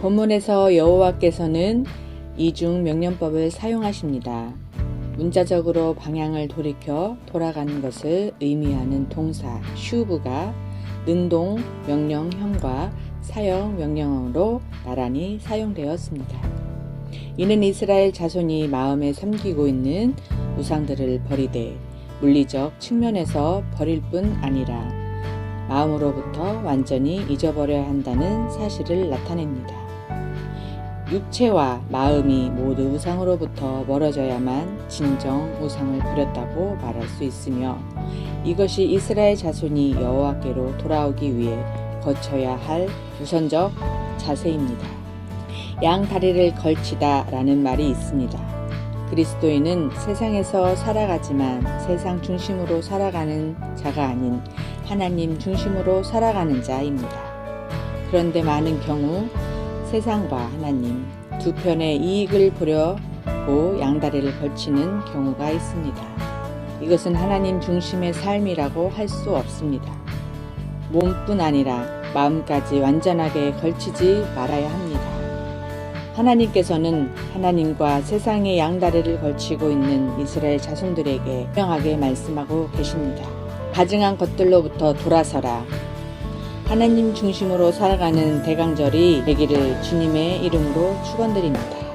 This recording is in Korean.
본문에서 여호와께서는 이중 명령법을 사용하십니다. 문자적으로 방향을 돌이켜 돌아가는 것을 의미하는 동사 슈브가 능동 명령형과 사형 명령어로 나란히 사용되었습니다. 이는 이스라엘 자손이 마음에 삼기고 있는 우상들을 버리되 물리적 측면에서 버릴 뿐 아니라 마음으로부터 완전히 잊어버려야 한다는 사실을 나타냅니다. 육체와 마음이 모두 우상으로부터 멀어져야만 진정 우상을 버렸다고 말할 수 있으며 이것이 이스라엘 자손이 여호와께로 돌아오기 위해 거쳐야 할 우선적 자세입니다. 양 다리를 걸치다 라는 말이 있습니다. 그리스도인은 세상에서 살아가지만 세상 중심으로 살아가는 자가 아닌 하나님 중심으로 살아가는 자입니다. 그런데 많은 경우 세상과 하나님 두 편의 이익을 보려고 양다리를 걸치는 경우가 있습니다. 이것은 하나님 중심의 삶이라고 할 수 없습니다. 몸뿐 아니라 마음까지 완전하게 걸치지 말아야 합니다. 하나님께서는 하나님과 세상의 양다리를 걸치고 있는 이스라엘 자손들에게 명하게 말씀하고 계십니다. 가증한 것들로부터 돌아서라. 하나님 중심으로 살아가는 대강절이 되기를 주님의 이름으로 축원드립니다.